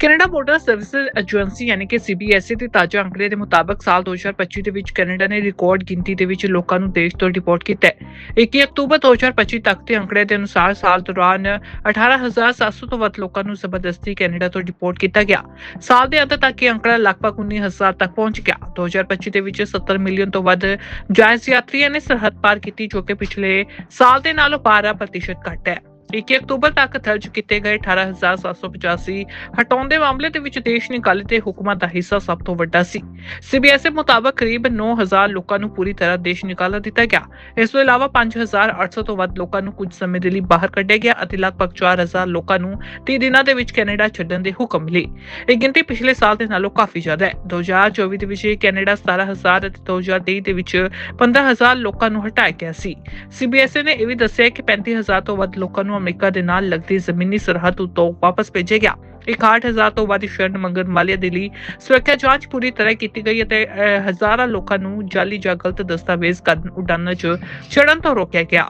Canada border services agency ਯਾਨੀ ਕਿ CBSE ਦੇ ਤਾਜ਼ਾ ਅੰਕੜੇ ਦੇ ਮੁਤਾਬਕ ਸਾਲ 2025 ਦੇ ਵਿੱਚ ਕੈਨੇਡਾ ਨੇ ਰਿਕਾਰਡ ਗਿਣਤੀ ਦੇ ਵਿੱਚ ਲੋਕਾਂ ਨੂੰ ਦੇਸ਼ ਤੋਂ ਡਿਪੋਰਟ ਕੀਤਾ ਹੈ। 21 ਅਕਤੂਬਰ 2025 ਤੱਕ ਦੇ ਅੰਕੜੇ ਦੇ ਅਨੁਸਾਰ ਸਾਲ ਦੌਰਾਨ 18700 ਤੋਂ ਵੱਧ ਲੋਕਾਂ ਨੂੰ ਜ਼ਬਰਦਸਤੀ ਕੈਨੇਡਾ ਤੋਂ ਡਿਪੋਰਟ ਕੀਤਾ ਗਿਆ। ਸਾਲ ਦੇ ਅੰਤ ਤੱਕ ਇਹ ਅੰਕੜਾ ਲਗਭਗ 19000 ਤੱਕ ਪਹੁੰਚ ਗਿਆ। 2025 ਦੇ ਵਿੱਚ 70 ਮਿਲੀਅਨ ਤੋਂ ਵੱਧ ਜਾਇਜ਼ ਯਾਤਰੀਆਂ ਨੇ ਸਰਹੱਦ ਪਾਰ ਕੀਤੀ, ਜੋ ਕਿ ਪਿਛਲੇ ਸਾਲ ਦੇ ਨਾਲੋਂ 12% ਘੱਟ ਹੈ। 21 ਅਕਤੂਬਰ ਤੱਕ ਦਰਜ ਕੀਤੇ ਗਏ 18785 ਹਟਾਉਣ ਦੇ ਮਾਮਲੇ ਦੇ ਵਿੱਚ ਦੇਸ਼ ਨਿਕਾਲੇ ਤੇ ਹੁਕਮਾਂ ਦਾ ਹਿੱਸਾ ਸਭ ਤੋਂ ਵੱਡਾ ਸੀ। ਸੀਬੀਐਸਈ ਮੁਤਾਬਕ ਕਰੀਬ 9000 ਲੋਕਾਂ ਨੂੰ ਪੂਰੀ ਤਰ੍ਹਾਂ ਦੇਸ਼ ਨਿਕਾਲਾ ਦਿੱਤਾ ਗਿਆ। ਇਸ ਤੋਂ ਇਲਾਵਾ 5800 ਤੋਂ ਵੱਧ ਲੋਕਾਂ ਨੂੰ ਕੁਝ ਸਮੇਂ ਦੇ ਲਈ ਬਾਹਰ ਕੱਢਿਆ ਗਿਆ ਅਤੇ ਲਗਭਗ 4000 ਲੋਕਾਂ ਨੂੰ 30 ਦਿਨਾਂ ਦੇ ਵਿੱਚ ਕੈਨੇਡਾ ਛੱਡਣ ਦੇ ਹੁਕਮ ਮਿਲੇ। ਇਹ ਗਿਣਤੀ ਪਿਛਲੇ ਸਾਲ ਦੇ ਨਾਲੋਂ ਕਾਫੀ ਜ਼ਿਆਦਾ ਹੈ। 2024 ਦੇ ਵਿੱਚ ਇਹ ਕੈਨੇਡਾ 17000 ਅਤੇ 2023 ਦੇ ਵਿੱਚ 15000 ਲੋਕਾਂ ਨੂੰ ਹਟਾਇਆ ਗਿਆ ਸੀ। ਸੀਬੀਐਸਈ ਨੇ ਇਹ ਵੀ ਦੱਸਿਆ ਕਿ 35000 ਤੋਂ ਵੱਧ ਲੋਕਾਂ ਨੂੰ ਅਮਰੀਕਾ ਦੇ ਨਾਲ ਲੱਗਦੀ ਜ਼ਮੀਨੀ ਸਰਹੱਦ ਉੱਤੋਂ ਵਾਪਸ ਭੇਜਿਆ ਗਿਆ। 61000 ਤੋਂ ਵੱਧ ਸ਼ਰਨ ਮੰਗਣ ਵਾਲਿਆਂ ਦੇ ਲਈ ਸੁਰੱਖਿਆ ਜਾਂਚ ਪੂਰੀ ਤਰ੍ਹਾਂ ਕੀਤੀ ਗਈ ਅਤੇ ਅਹ, ਹਜ਼ਾਰਾਂ ਲੋਕਾਂ ਨੂੰ ਜਾਲੀ ਜਾਂ ਗਲਤ ਦਸਤਾਵੇਜ਼ ਕਰਨ ਉਡਾਨਾਂ 'ਚ ਚੜਨ ਤੋਂ ਰੋਕਿਆ ਗਿਆ।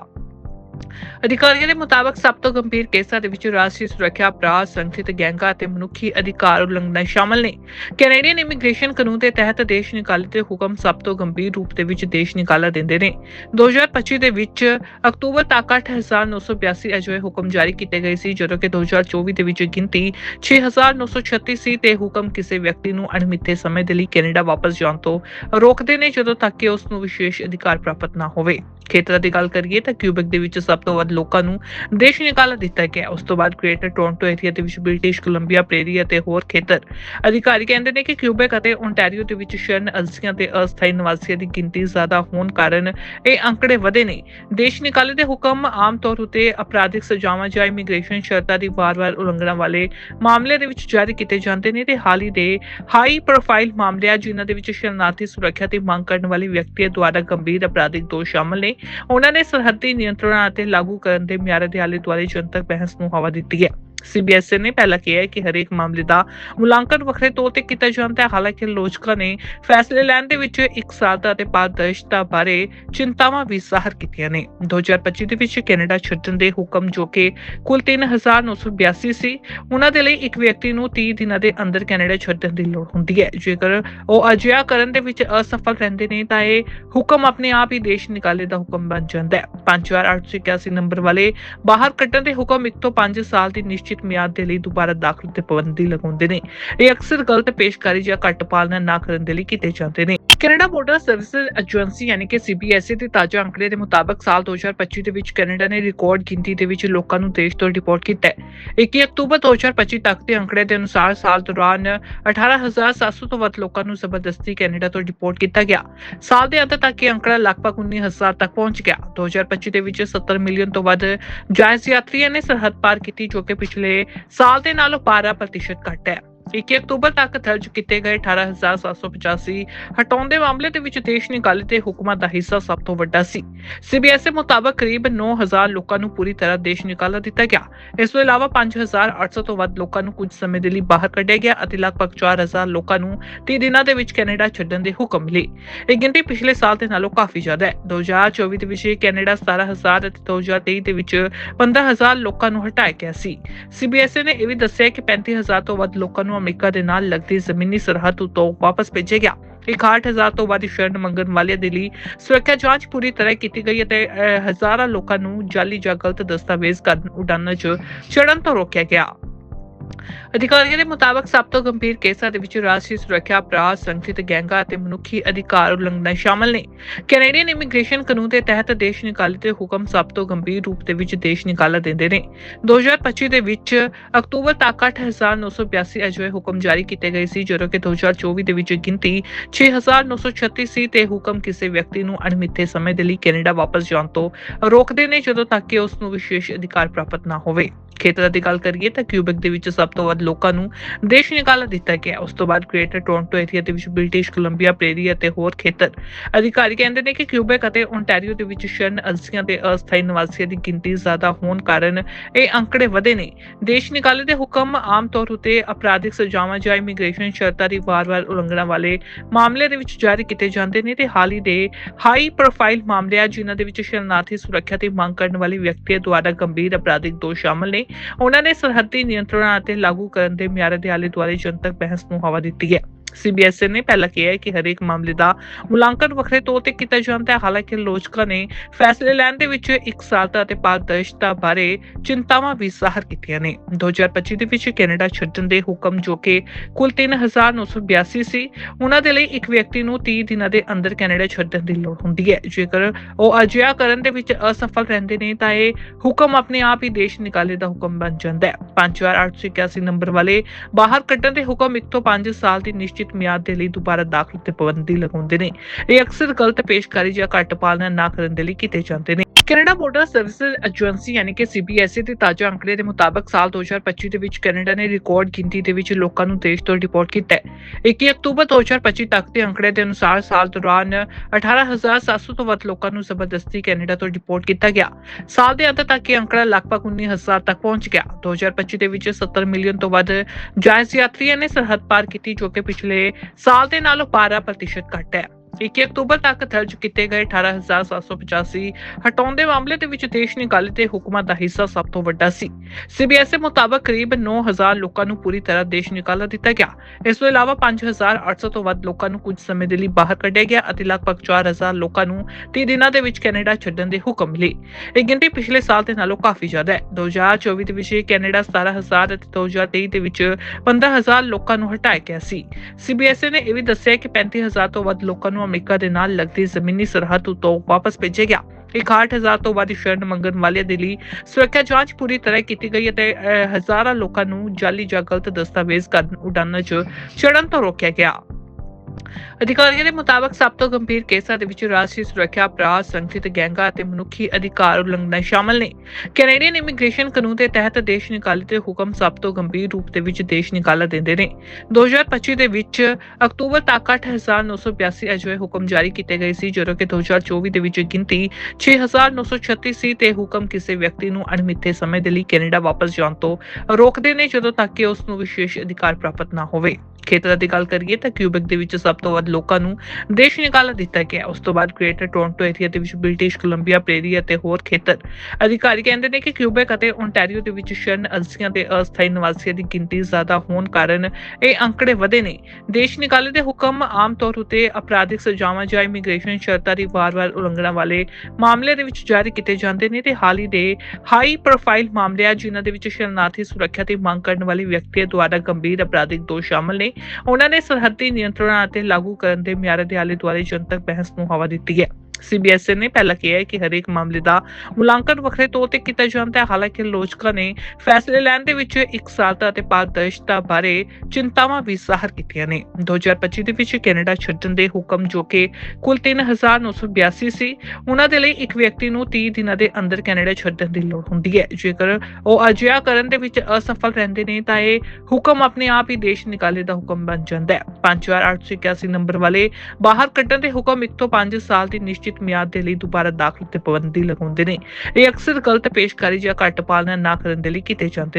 ਅਧਿਕਾਰੀਆਂ ਦੇ ਮੁਤਾਬਕ ਸਭ ਤੋਂ ਗੰਭੀਰ ਕੇਸਾਂ ਦੇ ਵਿੱਚ ਰਾਸ਼ਟਰੀ ਸੁਰੱਖਿਆ ਅਪਰਾਧ, ਸੰਗਠਿਤ ਗੈਂਗਾਂ ਅਤੇ ਮਨੁੱਖੀ ਅਧਿਕਾਰ ਉਲੰਘਣਾ ਸ਼ਾਮਲ ਨੇ। ਕੈਨੇਡੀਅਨ ਇਮੀਗ੍ਰੇਸ਼ਨ ਕਾਨੂੰਨ ਦੇ ਤਹਿਤ ਦੇਸ਼ ਨਿਕਾਲੇ ਦੇ ਹੁਕਮ ਸਭ ਤੋਂ ਗੰਭੀਰ ਰੂਪ ਦੇ ਵਿੱਚ ਦੇਸ਼ ਨਿਕਾਲਾ ਦਿੰਦੇ ਨੇ। 2025 ਦੇ ਵਿੱਚ ਅਕਤੂਬਰ ਤੱਕ 8982 ਅਜਿਹੇ ਹੁਕਮ ਜਾਰੀ ਕੀਤੇ ਗਏ ਸੀ, ਜਦੋਂ ਕਿ 2024 ਦੇ ਵਿੱਚ ਗਿਣਤੀ 6936 ਸੀ ਤੇ ਹੁਕਮ ਕਿਸੇ ਵਿਅਕਤੀ ਨੂੰ ਅਣਮਿੱਥੇ ਸਮੇਂ ਦੇ ਲਈ ਕੈਨੇਡਾ ਵਾਪਸ ਜਾਣ ਤੋਂ ਰੋਕਦੇ ਨੇ, ਜਦੋਂ ਤੱਕ ਕਿ ਉਸ ਨੂੰ ਵਿਸ਼ੇਸ਼ ਅਧਿਕਾਰ ਪ੍ਰਾਪਤ ਨਾ ਹੋਵੇ। ਖੇਤਰਾਂ ਦੀ ਗੱਲ ਕਰੀਏ ਤਾਂ ਕਿਊਬੈਕ ਦੇ ਵਿੱਚ ਸਭ ਤੋਂ ਵੱਧ ਲੋਕਾਂ ਨੂੰ ਦੇਸ਼ ਨਿਕਾਲਾ ਦਿੱਤਾ ਗਿਆ। ਉਸ ਤੋਂ ਬਾਅਦ ਗ੍ਰੇਟਰ ਟੋਰਾਂਟੋ ਏਰੀਆ ਦੇ ਵਿੱਚ ਬ੍ਰਿਟਿਸ਼ ਕੋਲੰਬੀਆ ਪ੍ਰੇਰੀ ਅਤੇ ਹੋਰ ਖੇਤਰ। ਅਧਿਕਾਰੀ ਕਹਿੰਦੇ ਨੇ ਕਿ ਕਿਊਬੈਕ ਅਤੇ ਓਨਟਾਰੀਓ ਦੇ ਵਿੱਚ ਸ਼ਰਨ ਅਲਸੀਆਂ ਤੇ ਅਸਥਾਈ ਨਿਵਾਸੀਆਂ ਦੀ ਗਿਣਤੀ ਜ਼ਿਆਦਾ ਹੋਣ ਕਾਰਨ ਇਹ ਅੰਕੜੇ ਵਧੇ ਨੇ। ਦੇਸ਼ ਨਿਕਾਲੇ ਦੇ ਹੁਕਮ ਆਮ ਤੌਰ ਉਤੇ ਅਪਰਾਧਿਕ ਸਜ਼ਾਵਾਂ ਜਾਂ ਇਮੀਗ੍ਰੇਸ਼ਨ ਸ਼ਰਤਾਂ ਦੀ ਵਾਰ-ਵਾਰ ਉਲੰਘਣਾ ਵਾਲੇ ਮਾਮਲੇ ਦੇ ਵਿੱਚ ਜਾਰੀ ਕੀਤੇ ਜਾਂਦੇ ਨੇ ਤੇ ਹਾਲ ਹੀ ਦੇ ਹਾਈ ਪ੍ਰੋਫਾਈਲ ਮਾਮਲਿਆਂ ਜਿਨ੍ਹਾਂ ਦੇ ਵਿੱਚ ਸ਼ਰਨਾਰਥੀ ਸੁਰੱਖਿਆ ਦੀ ਮੰਗ ਕਰਨ ਵਾਲੇ ਵਿਅਕਤੀਆਂ ਦੁਆਰਾ ਗੰਭੀਰ ਅਪਰਾਧਿਕ ਦੋਸ਼ ਸ਼ਾਮਲ ਨੇ। ਉਹਨਾਂ ਨੇ ਸਰਹੱਦੀ ਨਿਯੰਤਰਣਾਂ ਅਤੇ ਲਾਗੂ ਕਰਨ ਦੇ ਮਿਆਰੇ ਦੇ ਆਲੇ ਦੁਆਲੇ ਜਨਤਕ ਬਹਿਸ ਨੂੰ ਹਵਾ ਦਿੱਤੀ ਹੈ। ਸੀਬੀਐਸਈ ਨੇ ਪਹਿਲਾਂ ਕਿਹਾ ਹੈ ਕਿ ਹਰੇਕ ਮਾਮਲੇ ਦਾ ਮੁਲਾਂਕਣ ਵੱਖਰੇ ਤੌਰ ਤੇ ਕੀਤਾ ਜਾਂਦਾ ਹੈ। ਹਾਲਾਂਕਿ ਲੋਚਕਾ ਨੇ ਫੈਸਲੇ ਲੈਣ ਦੇ ਵਿੱਚ ਇੱਕ ਸਾਲ ਦਾ ਅਤੇ ਪਾਰਦਰਸ਼ਤਾ ਬਾਰੇ ਚਿੰਤਾਵਾਂ ਵੀ ਜ਼ਾਹਰ ਕੀਤੀਆਂ ਨੇ। 2025 ਦੇ ਵਿੱਚ ਕੈਨੇਡਾ ਛੱਡਣ ਦੇ ਹੁਕਮ ਜੋ ਕਿ ਕੁੱਲ 3982 ਸੀ ਉਹਨਾਂ ਦੇ ਲਈ ਇੱਕ ਵਿਅਕਤੀ ਨੂੰ 30 ਦਿਨਾਂ ਦੇ ਅੰਦਰ ਕੈਨੇਡਾ ਛੱਡਣ ਦੀ ਲੋੜ ਹੁੰਦੀ ਹੈ। ਜੇਕਰ ਉਹ ਅਜਿਹਾ ਕਰਨ ਦੇ ਵਿੱਚ ਅਸਫਲ ਰਹਿੰਦੇ ਨੇ, ਤਾਂ ਇਹ ਹੁਕਮ ਆਪਣੇ ਆਪ ਹੀ ਦੇਸ਼ ਨਿਕਾਲੇ ਦਾ ਹੁਕਮ ਬਣ ਜਾਂਦਾ ਹੈ। 5881 ਨੰਬਰ ਵਾਲੇ ਬਾਹਰ ਕੱਢਣ ਦੇ ਹੁਕਮ ਇੱਕ ਤੋਂ 5 ਸਾਲ ਦੀ ਨਿਸ਼ਚਿਤ ਮਿਆਦ ਦੇ ਲਈ ਦੁਬਾਰਾ ਦਾਖਲ ਤੇ ਪਾਬੰਦੀ ਲਗਾਉਂਦੇ ਨੇ। ਇਹ ਅਕਸਰ ਗਲਤ ਪੇਸ਼ਕਾਰੀ ਜਾਂ ਘੱਟ ਪਾਲਣਾ ਨਾ ਕਰਨ ਦੇ ਲਈ ਕੀਤੇ ਜਾਂਦੇ ਨੇ। ਕੈਨੇਡਾ ਬਾਰਡਰ ਸਰਵਿਸਿਜ਼ ਏਜੰਸੀ ਯਾਨੀ ਕਿ ਸੀਬੀਐਸਈ ਦੇ ਤਾਜ਼ਾ ਅੰਕੜੇ ਦੇ ਮੁਤਾਬਕ ਸਾਲ 2025 ਦੇ ਵਿੱਚ ਕੈਨੇਡਾ ਨੇ ਰਿਕਾਰਡ ਗਿਣਤੀ ਦੇ ਵਿੱਚ ਲੋਕਾਂ ਨੂੰ ਦੇਸ਼ ਤੋਂ ਡਿਪੋਰਟ ਕੀਤਾ ਹੈ। 21 ਅਕਤੂਬਰ 2025 ਤੱਕ ਦੇ ਅੰਕੜੇ ਦੇ ਅਨੁਸਾਰ ਸਾਲ ਦੌਰਾਨ 18700 ਤੋਂ ਵੱਧ ਲੋਕਾਂ ਨੂੰ ਜ਼ਬਰਦਸਤੀ ਕੈਨੇਡਾ ਤੋਂ ਡਿਪੋਰਟ ਕੀਤਾ ਗਿਆ। ਸਾਲ ਦੇ ਅੰਤ ਤੱਕ ਇਹ ਅੰਕੜਾ ਲਗਭਗ 19000 ਤੱਕ ਪਹੁੰਚ ਗਿਆ। 2025 ਦੇ ਵਿੱਚ 70 ਮਿਲੀਅਨ ਤੋਂ ਵੱਧ ਜਾਇਜ਼ ਯਾਤਰੀਆਂ ਨੇ ਸਰਹੱਦ ਪਾਰ ਕੀਤੀ, ਜੋ ਕਿ ਪਿਛਲੇ ਸਾਲ ਦੇ ਨਾਲੋਂ 12% ਘੱਟ ਹੈ। 21 ਅਕਤੂਬਰ ਤੱਕ ਦਰਜ ਕੀਤੇ ਗਏ 18785 ਹਟਾਉਣ ਦੇ ਮਾਮਲੇ ਦੇ ਵਿੱਚ ਦੇਸ਼ ਨਿਕਾਲੇ ਤੇ ਹੁਕਮਾਂ ਦਾ ਹਿੱਸਾ ਸਭ ਤੋਂ ਵੱਡਾ ਸੀ। ਸੀਬੀਐਸਈ ਮੁਤਾਬਕ ਕਰੀਬ 9000 ਲੋਕਾਂ ਨੂੰ ਪੂਰੀ ਤਰ੍ਹਾਂ ਦੇਸ਼ ਨਿਕਾਲਾ ਦਿੱਤਾ ਗਿਆ। ਇਸ ਤੋਂ ਇਲਾਵਾ 5800 ਤੋਂ ਵੱਧ ਲੋਕਾਂ ਨੂੰ ਕੁਝ ਸਮੇਂ ਦੇ ਲਈ ਬਾਹਰ ਕੱਢਿਆ ਗਿਆ ਅਤੇ ਲਗਭਗ 4000 ਲੋਕਾਂ ਨੂੰ 30 ਦਿਨਾਂ ਦੇ ਵਿੱਚ ਕੈਨੇਡਾ ਛੱਡਣ ਦੇ ਹੁਕਮ ਮਿਲੇ। ਇਹ ਗਿਣਤੀ ਪਿਛਲੇ ਸਾਲ ਦੇ ਨਾਲੋਂ ਕਾਫੀ ਜ਼ਿਆਦਾ ਹੈ। 2024 ਦੇ ਵਿੱਚ ਇਹ ਕੈਨੇਡਾ 17000 ਅਤੇ 2023 ਦੇ ਵਿੱਚ 15000 ਲੋਕਾਂ ਨੂੰ ਹਟਾਇਆ ਗਿਆ ਸੀ। ਸੀਬੀਐਸਈ ਨੇ ਇਹ ਵੀ ਦੱਸਿਆ ਕਿ 35000 ਤੋਂ ਵੱਧ ਲੋਕਾਂ ਨੂੰ ਅਮਰੀਕਾ ਦੇ ਨਾਲ ਲੱਗਦੀ ਜ਼ਮੀਨੀ ਸਰਹੱਦ ਉੱਤੋਂ ਵਾਪਸ ਭੇਜਿਆ ਗਿਆ। 61000 ਤੋਂ ਵੱਧ ਸ਼ਰਨ ਮੰਗਣ ਵਾਲਿਆਂ ਦੇ ਲਈ ਸੁਰੱਖਿਆ ਜਾਂਚ ਪੂਰੀ ਤਰ੍ਹਾਂ ਕੀਤੀ ਗਈ ਅਤੇ ਅਹ, ਹਜ਼ਾਰਾਂ ਲੋਕਾਂ ਨੂੰ ਜਾਲੀ ਜਾਂ ਗਲਤ ਦਸਤਾਵੇਜ਼ ਕਰਨ ਉਡਾਨਾਂ 'ਚ ਚੜਨ ਤੋਂ ਰੋਕਿਆ ਗਿਆ। ਅਧਿਕਾਰੀਆਂ ਦੇ ਮੁਤਾਬਕ ਸਭ ਤੋਂ ਗੰਭੀਰ ਕੇਸਾਂ ਦੇ ਵਿੱਚ ਰਾਸ਼ਟਰੀ ਸੁਰੱਖਿਆ ਅਪਰਾਧ ਸੰਗਠਿਤ ਗੈਂਗਾਂ ਅਤੇ ਮਨੁੱਖੀ ਅਧਿਕਾਰ ਉਲੰਘਣਾ ਸ਼ਾਮਲ ਨੇ। ਕੈਨੇਡੀਅਨ ਇਮੀਗ੍ਰੇਸ਼ਨ ਕਾਨੂੰਨ ਦੇ ਤਹਿਤ ਦੇਸ਼ ਨਿਕਾਲੇ ਦੇ ਹੁਕਮ ਸਭ ਤੋਂ ਗੰਭੀਰ ਰੂਪ ਦੇ ਵਿੱਚ ਦੇਸ਼ ਨਿਕਾਲਾ ਦਿੰਦੇ ਨੇ। 2025 ਦੇ ਵਿੱਚ ਅਕਤੂਬਰ ਤੱਕ 8982 ਅਜਿਹੇ ਹੁਕਮ ਜਾਰੀ ਕੀਤੇ ਗਏ ਸੀ, ਜਦੋਂ ਕਿ 2024 ਦੇ ਵਿੱਚ ਗਿਣਤੀ 6936 ਸੀ ਤੇ ਹੁਕਮ ਕਿਸੇ ਵਿਅਕਤੀ ਨੂੰ ਅਣਮਿੱਥੇ ਸਮੇਂ ਦੇ ਲਈ ਕੈਨੇਡਾ ਵਾਪਸ ਜਾਣ ਤੋਂ ਰੋਕਦੇ ਨੇ, ਜਦੋਂ ਤੱਕ ਕਿ ਉਸ ਨੂੰ ਵਿਸ਼ੇਸ਼ ਅਧਿਕਾਰ ਪ੍ਰਾਪਤ ਨਾ ਹੋਵੇ। ਖੇਤਰਾਂ ਦੀ ਗੱਲ ਕਰੀਏ ਤਾਂ ਕਿਊਬੈਕ ਦੇ ਵਿੱਚ ਸਭ ਤੋਂ ਵੱਧ ਲੋਕਾਂ ਨੂੰ ਦੇਸ਼ ਨਿਕਾਲਾ ਦਿੱਤਾ ਗਿਆ। ਉਸ ਤੋਂ ਬਾਅਦ ਗ੍ਰੇਟਰ ਟੋਰਾਂਟੋ ਏਰੀਆ ਦੇ ਵਿੱਚ ਬ੍ਰਿਟਿਸ਼ ਕੋਲੰਬੀਆ ਪ੍ਰੇਰੀ ਅਤੇ ਹੋਰ ਖੇਤਰ। ਅਧਿਕਾਰੀ ਕਹਿੰਦੇ ਨੇ ਕਿ ਕਿਊਬੈਕ ਅਤੇ ਓਨਟਾਰੀਓ ਦੇ ਵਿੱਚ ਸ਼ਰਨ ਅਲਸੀਆਂ ਤੇ ਅਸਥਾਈ ਨਿਵਾਸੀਆਂ ਦੀ ਗਿਣਤੀ ਜ਼ਿਆਦਾ ਹੋਣ ਕਾਰਨ ਇਹ ਅੰਕੜੇ ਵਧੇ ਨੇ। ਦੇਸ਼ ਨਿਕਾਲੇ ਦੇ ਹੁਕਮ ਆਮ ਤੌਰ ਉਤੇ ਅਪਰਾਧਿਕ ਸਜ਼ਾਵਾਂ ਜਾਂ ਇਮੀਗ੍ਰੇਸ਼ਨ ਸ਼ਰਤਾਂ ਦੀ ਵਾਰ-ਵਾਰ ਉਲੰਘਣਾ ਵਾਲੇ ਮਾਮਲੇ ਦੇ ਵਿੱਚ ਜਾਰੀ ਕੀਤੇ ਜਾਂਦੇ ਨੇ ਤੇ ਹਾਲ ਹੀ ਦੇ ਹਾਈ ਪ੍ਰੋਫਾਈਲ ਮਾਮਲੇ ਆ ਜਿਨ੍ਹਾਂ ਦੇ ਵਿੱਚ ਸ਼ਰਨਾਰਥੀ ਸੁਰੱਖਿਆ ਦੀ ਮੰਗ ਕਰਨ ਵਾਲੇ ਵਿਅਕਤੀਆਂ ਦੁਆਰਾ ਗੰਭੀਰ ਅਪਰਾਧਿਕ ਦੋਸ਼ ਸ਼ਾਮਲ ਨੇ। ਉਹਨਾਂ ਨੇ ਸਰਹੱਦੀ ਨਿਯੰਤਰਣਾਂ ਅਤੇ ਲਾਗੂ ਕਰਨ ਦੇ ਮਿਆਰੇ ਦੇ ਆਲੇ ਦੁਆਲੇ ਜਨਤਕ ਬਹਿਸ ਨੂੰ ਹਵਾ ਦਿੱਤੀ ਹੈ। ਸੀਬੀਐਸਈ ਨੇ ਪਹਿਲਾਂ ਕਿਹਾ ਹੈ ਕਿ ਹਰੇਕ ਮਾਮਲੇ ਦਾ ਮੁਲਾਂਕਣ ਵੱਖਰੇ ਤੌਰ ਤੇ ਕੀਤਾ ਜਾਂਦਾ ਹੈ। ਹਾਲਾਂਕਿ ਆਲੋਚਕਾਂ ਨੇ ਫੈਸਲੇ ਲੈਣ ਦੇ ਵਿੱਚ ਇੱਕ ਸਾਲਤਾ ਅਤੇ ਪਾਰਦਰਸ਼ਤਾ ਬਾਰੇ ਚਿੰਤਾਵਾਂ ਵੀ ਜ਼ਾਹਰ ਕੀਤੀਆਂ ਨੇ। 2025 ਦੇ ਵਿੱਚ ਕੈਨੇਡਾ ਛੱਡਣ ਦੇ ਹੁਕਮ ਜੋ ਕਿ ਕੁੱਲ 3982 ਸੀ ਉਹਨਾਂ ਦੇ ਲਈ ਇੱਕ ਵਿਅਕਤੀ ਨੂੰ 30 ਦਿਨਾਂ ਦੇ ਅੰਦਰ ਕੈਨੇਡਾ ਛੱਡਣ ਦੀ ਲੋੜ ਹੁੰਦੀ ਹੈ। ਜੇਕਰ ਉਹ ਅਜਿਹਾ ਕਰਨ ਦੇ ਵਿੱਚ ਅਸਫਲ ਰਹਿੰਦੇ ਨੇ, ਤਾਂ ਇਹ ਹੁਕਮ ਆਪਣੇ ਆਪ ਹੀ ਦੇਸ਼ ਨਿਕਾਲੇ ਦਾ ਹੁਕਮ ਬਣ ਜਾਂਦਾ ਹੈ। 5881 ਨੰਬਰ ਵਾਲੇ ਬਾਹਰ ਕੱਢਣ ਦੇ ਹੁਕਮ 1 ਤੋਂ 5 ਸਾਲ ਦੀ ਨਿਸ਼ਚਿਤ ਮਿਆਦ ਦੇ ਲਈ ਦੁਬਾਰਾ ਦਾਖਲ ਤੇ ਪਾਬੰਦੀ ਲਗਾਉਂਦੇ ਨੇ। ਇਹ ਅਕਸਰ ਗਲਤ ਪੇਸ਼ਕਾਰੀ ਜਾਂ ਘੱਟ ਪਾਲਣਾ ਨਾ ਕਰਨ ਦੇ ਲਈ ਕੀਤੇ ਜਾਂਦੇ ਨੇ। ਕੈਨੇਡਾ ਬੋਰਡਰ ਸਰਵਿਸ ਏਜੰਸੀ ਯਾਨੀ ਕਿ ਸੀਬੀਐਸਈ ਦੇ ਤਾਜ਼ਾ ਅੰਕੜੇ ਦੇ ਮੁਤਾਬਕ ਸਾਲ 2025 ਦੇ ਵਿੱਚ ਕੈਨੇਡਾ ਨੇ ਰਿਕਾਰਡ ਗਿਣਤੀ ਦੇ ਵਿੱਚ ਲੋਕਾਂ ਨੂੰ ਦੇਸ਼ ਤੋਂ ਡਿਪੋਰਟ ਕੀਤਾ ਹੈ। 21 ਅਕਤੂਬਰ 2025 ਤੱਕ ਦੇ ਅੰਕੜੇ ਦੇ ਅਨੁਸਾਰ ਸਾਲ ਦੌਰਾਨ 18700 ਤੋਂ ਵੱਧ ਲੋਕਾਂ ਨੂੰ ਜ਼ਬਰਦਸਤੀ ਕੈਨੇਡਾ ਤੋਂ ਡਿਪੋਰਟ ਕੀਤਾ ਗਿਆ। ਸਾਲ ਦੇ ਅੰਤ ਤੱਕ ਇਹ ਅੰਕੜਾ ਲਗਭਗ 19000 ਤੱਕ ਪਹੁੰਚ ਗਿਆ। 2025 ਦੇ ਵਿੱਚ 70 ਮਿਲੀਅਨ ਤੋਂ ਵੱਧ ਜਾਇਜ਼ ਯਾਤਰੀਆਂ ਨੇ ਸਰਹੱਦ ਪਾਰ ਕੀਤੀ, ਜੋ ਕਿ ਪਿਛਲੇ ਸਾਲ ਦੇ ਨਾਲੋਂ 12% ਘੱਟ ਹੈ। 21 ਅਕਤੂਬਰ ਤੱਕ ਦਰਜ ਕੀਤੇ ਗਏ 18785 ਹਟਾਉਣ ਦੇ ਮਾਮਲੇ ਦੇ ਵਿੱਚ ਦੇਸ਼ ਨਿਕਾਲੇ ਤੇ ਹੁਕਮਾਂ ਦਾ ਹਿੱਸਾ ਸਭ ਤੋਂ ਵੱਡਾ ਸੀ। ਸੀਬੀਐਸਈ ਮੁਤਾਬਕ ਕਰੀਬ 9000 ਲੋਕਾਂ ਨੂੰ ਪੂਰੀ ਤਰ੍ਹਾਂ ਦੇਸ਼ ਨਿਕਾਲਾ ਦਿੱਤਾ ਗਿਆ। ਇਸ ਤੋਂ ਇਲਾਵਾ 5800 ਤੋਂ ਵੱਧ ਲੋਕਾਂ ਨੂੰ ਕੁਝ ਸਮੇਂ ਦੇ ਲਈ ਬਾਹਰ ਕੱਢਿਆ ਗਿਆ ਅਤੇ ਲਗਭਗ 4000 ਲੋਕਾਂ ਨੂੰ 30 ਦਿਨਾਂ ਦੇ ਵਿੱਚ ਕੈਨੇਡਾ ਛੱਡਣ ਦੇ ਹੁਕਮ ਮਿਲੇ। ਇਹ ਗਿਣਤੀ ਪਿਛਲੇ ਸਾਲ ਦੇ ਨਾਲੋਂ ਕਾਫੀ ਜ਼ਿਆਦਾ ਹੈ। 2024 ਦੇ ਵਿੱਚ ਇਹ ਕੈਨੇਡਾ 17000 ਅਤੇ 2023 ਦੇ ਵਿੱਚ 15000 ਲੋਕਾਂ ਨੂੰ ਹਟਾਇਆ ਗਿਆ ਸੀ। ਸੀਬੀਐਸਈ ਨੇ ਇਹ ਵੀ ਦੱਸਿਆ ਕਿ 35000 ਤੋਂ ਵੱਧ ਲੋਕਾਂ ਨੂੰ ਅਮਰੀਕਾ ਦੇ ਨਾਲ ਲੱਗਦੀ ਜ਼ਮੀਨੀ ਸਰਹੱਦ ਤੋਂ ਵਾਪਸ ਭੇਜਿਆ ਗਿਆ। 61000 ਤੋਂ ਵੱਧ ਸ਼ਰਨ ਮੰਗਣ ਵਾਲਿਆਂ ਦੇ ਲਈ ਸੁਰੱਖਿਆ ਜਾਂਚ ਪੂਰੀ ਤਰ੍ਹਾਂ ਕੀਤੀ ਗਈ ਅਤੇ ਹਜ਼ਾਰਾਂ ਲੋਕਾਂ ਨੂੰ ਜਾਲੀ ਜਾਂ ਗਲਤ ਦਸਤਾਵੇਜ਼ ਕਰਨ ਉਡਾਨਾਂ 'ਚ ਚੜਨ ਤੋਂ ਰੋਕਿਆ ਗਿਆ। ਅਧਿਕਾਰੀਆਂ ਦੇ ਮੁਤਾਬਕ ਸਭ ਤੋਂ ਗੰਭੀਰ ਕੇਸਾਂ ਦੇ ਵਿੱਚ ਰਾਸ਼ਟਰੀ ਸੁਰੱਖਿਆ ਅਪਰਾਧ, ਸੰਗਠਿਤ ਗੈਂਗਾਂ ਅਤੇ ਮਨੁੱਖੀ ਅਧਿਕਾਰ ਉਲੰਘਣਾ ਸ਼ਾਮਲ ਨੇ। ਕੈਨੇਡੀਅਨ ਇਮੀਗ੍ਰੇਸ਼ਨ ਕਾਨੂੰਨ ਦੇ ਤਹਿਤ ਦੇਸ਼ ਨਿਕਾਲੇ ਦੇ ਹੁਕਮ ਸਭ ਤੋਂ ਗੰਭੀਰ ਰੂਪ ਦੇ ਵਿੱਚ ਦੇਸ਼ ਨਿਕਾਲਾ ਦਿੰਦੇ ਨੇ। 2025 ਦੇ ਵਿੱਚ ਅਕਤੂਬਰ ਤੱਕ 8982 ਅਜਿਹੇ ਹੁਕਮ ਜਾਰੀ ਕੀਤੇ ਗਏ ਸੀ, ਜਦੋਂ ਕਿ 2024 ਦੇ ਵਿੱਚ ਗਿਣਤੀ 6936 ਸੀ ਤੇ ਹੁਕਮ ਕਿਸੇ ਵਿਅਕਤੀ ਨੂੰ ਅਣਮਿੱਥੇ ਸਮੇਂ ਦੇ ਲਈ ਕੈਨੇਡਾ ਵਾਪਸ ਜਾਣ ਤੋਂ ਰੋਕਦੇ ਨੇ, ਜਦੋਂ ਤੱਕ ਕਿ ਉਸ ਨੂੰ ਵਿਸ਼ੇਸ਼ ਅਧਿਕਾਰ ਪ੍ਰਾਪਤ ਨਾ ਹੋਵੇ। ਖੇਤਰ ਦੀ ਗੱਲ ਕਰੀਏ ਤਾਂ ਕਿਊਬੈਕ ਦੇ ਵਿੱਚ ਸਭ ਤੋਂ ਵੱਧ ਲੋਕਾਂ ਨੂੰ ਦੇਸ਼ ਨਿਕਾਲਾ ਦਿੱਤਾ ਗਿਆ। ਉਸ ਤੋਂ ਬਾਅਦ ਗ੍ਰੇਟਰ ਟੋਰਾਂਟੋ ਏਰੀਆ ਦੇ ਵਿੱਚ ਬ੍ਰਿਟਿਸ਼ ਕੋਲੰਬੀਆ ਪ੍ਰੇਰੀ ਅਤੇ ਹੋਰ ਖੇਤਰ। ਅਧਿਕਾਰੀ ਕਹਿੰਦੇ ਨੇ ਕਿ ਕਿਊਬੈਕ ਅਤੇ ਓਨਟਾਰੀਓ ਦੇ ਵਿੱਚ ਸ਼ਰਨ ਅਰਜ਼ੀਆਂ ਦੇ ਅਸਥਾਈ ਨਿਵਾਸੀਆਂ ਦੀ ਗਿਣਤੀ ਜ਼ਿਆਦਾ ਹੋਣ ਕਾਰਨ ਇਹ ਅੰਕੜੇ ਵਧੇ ਨੇ। ਦੇਸ਼ ਨਿਕਾਲੇ ਦੇ ਹੁਕਮ ਆਮ ਤੌਰ ਉਤੇ ਅਪਰਾਧਿਕ ਸਜ਼ਾਵਾਂ ਜਾਂ ਇਮੀਗ੍ਰੇਸ਼ਨ ਸ਼ਰਤਾਂ ਦੀ ਵਾਰ-ਵਾਰ ਉਲੰਘਣਾ ਵਾਲੇ ਮਾਮਲੇ ਦੇ ਵਿੱਚ ਜਾਰੀ ਕੀਤੇ ਜਾਂਦੇ ਨੇ ਤੇ ਹਾਲ ਹੀ ਦੇ ਹਾਈ ਪ੍ਰੋਫਾਈਲ ਮਾਮਲੇ ਆ ਜਿਨ੍ਹਾਂ ਦੇ ਵਿੱਚ ਸ਼ਰਨਾਰਥੀ ਸੁਰੱਖਿਆ ਦੀ ਮੰਗ ਕਰਨ ਵਾਲੇ ਵਿਅਕਤੀਆਂ ਦੁਆਰਾ ਗੰਭੀਰ ਅਪਰਾਧਿਕ ਦੋਸ਼ ਸ਼ਾਮਲ ਨੇ। ਉਹਨਾਂ ਨੇ ਸਰਹੱਦੀ ਨਿਯੰਤਰਣਾਂ ਅਤੇ ਲਾਗੂ ਕਰਨ ਦੇ ਮਿਆਰਾਂ ਦੇ ਆਲੇ ਦੁਆਲੇ ਜਨਤਕ ਬਹਿਸ ਨੂੰ ਹਵਾ ਦਿੱਤੀ ਹੈ। ਸੀਬੀਐਸਈ ਨੇ ਪਹਿਲਾਂ ਕਿਹਾ ਹੈ ਕਿ ਹਰੇਕ ਮਾਮਲੇ ਦਾ ਮੁਲਾਂਕਣ ਵੱਖਰੇ ਤੌਰ ਤੇ ਕੀਤਾ ਜਾਂਦਾ ਹੈ। ਹਾਲਾਂਕਿ ਆਲੋਚਕਾਂ ਨੇ ਫੈਸਲੇ ਲੈਣ ਦੇ ਵਿੱਚ ਇੱਕ ਸਾਲਤਾ ਅਤੇ ਪਾਰਦਰਸ਼ਤਾ ਬਾਰੇ ਚਿੰਤਾਵਾਂ ਵੀ ਜ਼ਾਹਰ ਕੀਤੀਆਂ ਨੇ। 2025 ਦੇ ਵਿੱਚ ਕੈਨੇਡਾ ਛੱਡਣ ਦੇ ਹੁਕਮ, ਜੋ ਕਿ ਕੁੱਲ 3982 ਸੀ ਉਹਨਾਂ ਦੇ ਲਈ ਇੱਕ ਵਿਅਕਤੀ ਨੂੰ 30 ਦਿਨਾਂ ਦੇ ਅੰਦਰ ਕੈਨੇਡਾ ਛੱਡਣ ਦੀ ਲੋੜ ਹੁੰਦੀ ਹੈ। ਜੇਕਰ ਉਹ ਅਜਿਹਾ ਕਰਨ ਦੇ ਵਿੱਚ ਅਸਫਲ ਰਹਿੰਦੇ ਨੇ, ਤਾਂ ਇਹ ਹੁਕਮ ਆਪਣੇ ਆਪ ਹੀ ਦੇਸ਼ ਨਿਕਾਲੇ ਦਾ ਹੁਕਮ ਬਣ ਜਾਂਦਾ ਹੈ। 5881 ਨੰਬਰ ਵਾਲੇ ਬਾਹਰ ਕੱਢਣ ਦੇ ਹੁਕਮ 1 ਤੋਂ 5 ਸਾਲ ਦੀ ਨਿਸ਼ਚਿਤ ਮਿਆਦ ਦੇ ਲਈ ਦੁਬਾਰਾ ਦਾਖਲ ਤੇ ਪਾਬੰਦੀ ਲਗਾਉਂਦੇ ਨੇ। ਇਹ ਅਕਸਰ ਗਲਤ ਪੇਸ਼ਕਾਰੀ ਜਾਂ ਘੱਟ ਪਾਲਣਾ ਨਾ ਕਰਨ ਦੇ ਲਈ ਕੀਤੇ ਜਾਂਦੇ ਨੇ।